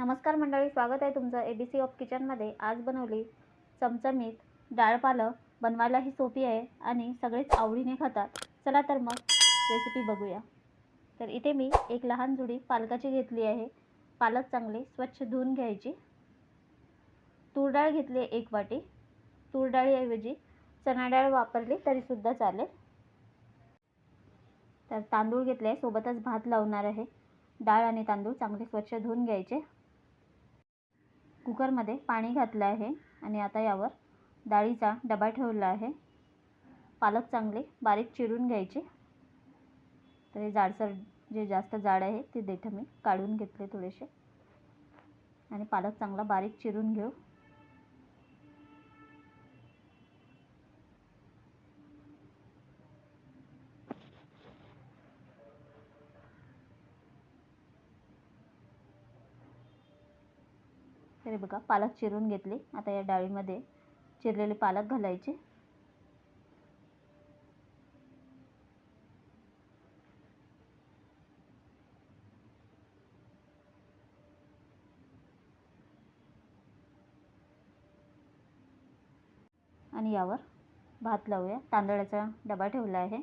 नमस्कार मंडळी स्वागत आहे तुमचं ए बी सी ऑफ किचनमध्ये आज बनवली चमचमीत डाळ पालक बनवायलाही सोपी आहे आणि सगळेच आवडीने खातात. चला तर मग रेसिपी बघूया. तर इथे मी एक लहान जुडी पालकाची घेतली आहे. पालक चांगले स्वच्छ धुवून घ्यायची. तूर डाळ घेतली एक वाटी. तूर डाळीऐवजी चणा डाळ वापरली तरीसुद्धा चालेल. तर तांदूळ घेतले सोबतच भात लावणार आहे. डाळ आणि तांदूळ चांगले स्वच्छ धुवून घ्यायचे. कुकरमध्ये पाणी घातलं आहे आणि आता यावर डाळीचा डबा ठेवला आहे. पालक चांगले बारीक चिरून घ्यायचे. तर हे जाडसर जे जास्त जाड आहे ते देठं मी काढून घेतले थोडेसे. आणि पालक चांगला बारीक चिरून घेऊ. तरी बघा पालक चिरून घेतले. आता या डाळीमध्ये चिरलेले पालक घालायचे. आणि यावर भात लावूया. तांदळाचा डबा ठेवला आहे.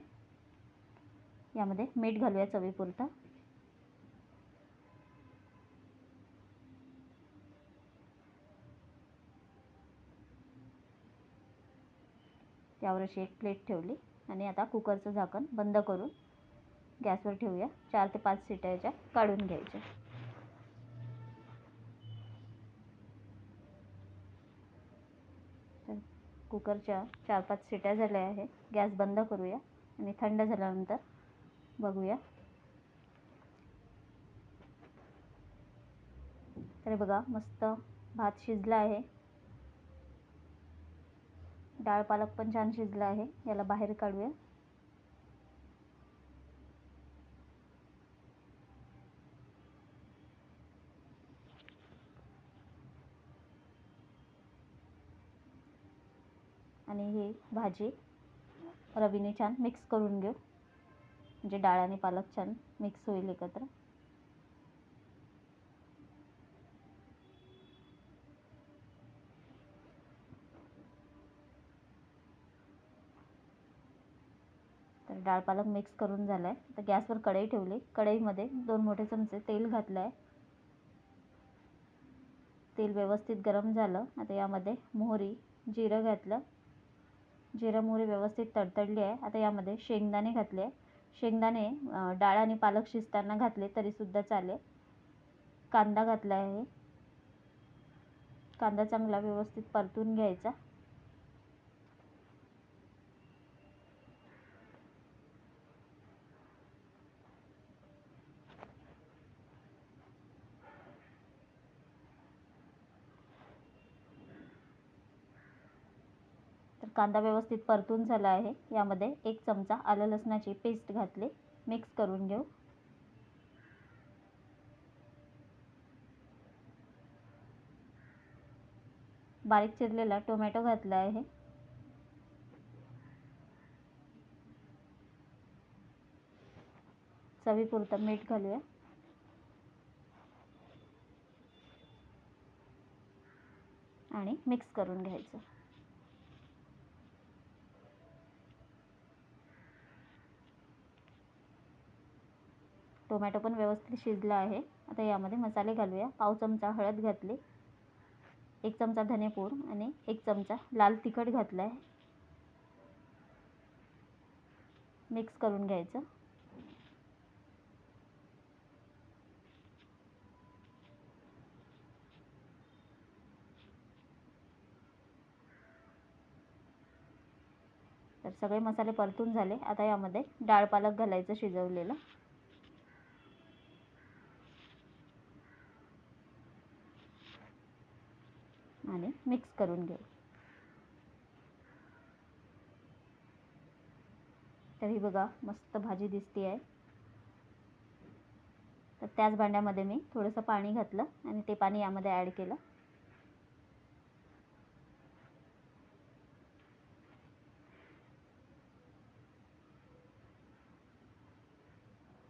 यामध्ये मीठ घालूया चवीपुरतं. त्यावर अशी एक प्लेट ठेवली आणि आता कुकरचं झाकण बंद करून गॅसवर ठेवूया. चार ते पाच सिटाच्या काढून घ्यायच्या. तर कुकरच्या चार पाच सिट्या झाल्या आहे. गॅस बंद करूया आणि थंड झाल्यानंतर बघूया. तर बघा मस्त भात शिजला आहे. डाळ पालक पण छान शिजला आहे. याला बाहेर काढूया. आणि ही भाजी रवीने छान मिक्स करून घेऊ. म्हणजे डाळ आणि पालक छान मिक्स होईल एकत्र. तर डाळ पालक मिक्स करून झाला आहे तर गॅसवर कढई ठेवली. कढईमध्ये दोन मोठे चमचे तेल घातलं आहे तेल व्यवस्थित गरम झालं. आता यामध्ये मोहरी जिरं घातलं. जिरं मोहरी व्यवस्थित तडतडली आहे. आता यामध्ये शेंगदाणे घातले आहे. शेंगदाणे डाळ आणि पालक शिजताना घातले तरीसुद्धा चालेल. कांदा घातला आहे. कांदा चांगला व्यवस्थित परतून घ्यायचा. कांदा व्यवस्थित परतून झाला आहे. यामध्ये एक चमचा आलं लसणाची पेस्ट घातली. मिक्स करून घेऊ. बारीक चिरलेला टोमॅटो घातला आहे. चवीपुरतं मीठ घालूया. आणि मिक्स करून घ्यायचं. टोमॅटो पण व्यवस्थित शिजला आहे. आता यामध्ये मसाले घालूया. पाव चमचा हळद घातली. एक चमचा धनेपूड आणि एक चमचा लाल तिखट घातला आहे मिक्स करून घ्यायचं. तर सगळे मसाले परतून झाले. आता यामध्ये डाळ पालक घालायचं शिजवलेलं. आणि मिक्स करून घेऊ. तर ही बघा मस्त भाजी दिसते आहे तर त्याच भांड्यामध्ये मी थोडंसं पाणी घातलं आणि ते पाणी यामध्ये ॲड केलं.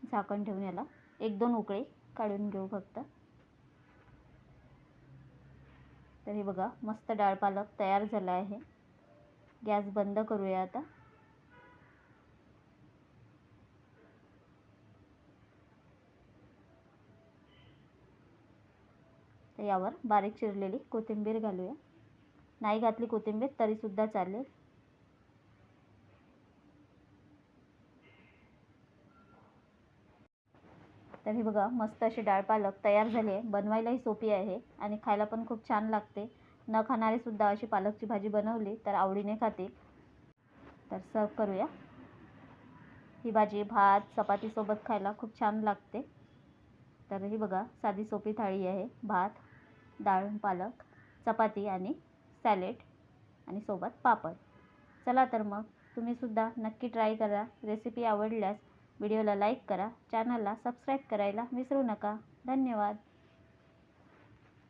झाकण ठेवून याला एक दोन उकळे काढून घेऊ फक्त. तर हे बघा मस्त डाळ पालक तयार झाला आहे. गॅस बंद करूया आता. तर यावर बारीक चिरलेली कोथिंबीर घालूया. नाही घातली कोथिंबीर तरीसुद्धा चालेल. तर हे बघा मस्त अशी डाळ पालक तयार झाली आहे. बनवायलाही सोपी आहे. आणि खायला पण खूप छान लागते. न खाणारे सुद्धा अशी पालकची भाजी बनवली तर आवडीने खाते. तर सर्व करूया. ही भाजी भात चपातीसोबत खायला खूप छान लागते. तर ही बघा साधी सोपी थाळी आहे. भात डाळ पालक चपाती आणि सॅलेड आणि सोबत पापड. चला तर मग तुम्हीसुद्धा नक्की ट्राय करा. रेसिपी आवडल्यास व्हिडिओला लाईक करा चॅनलला सबस्क्राईब करायला विसरू नका. धन्यवाद.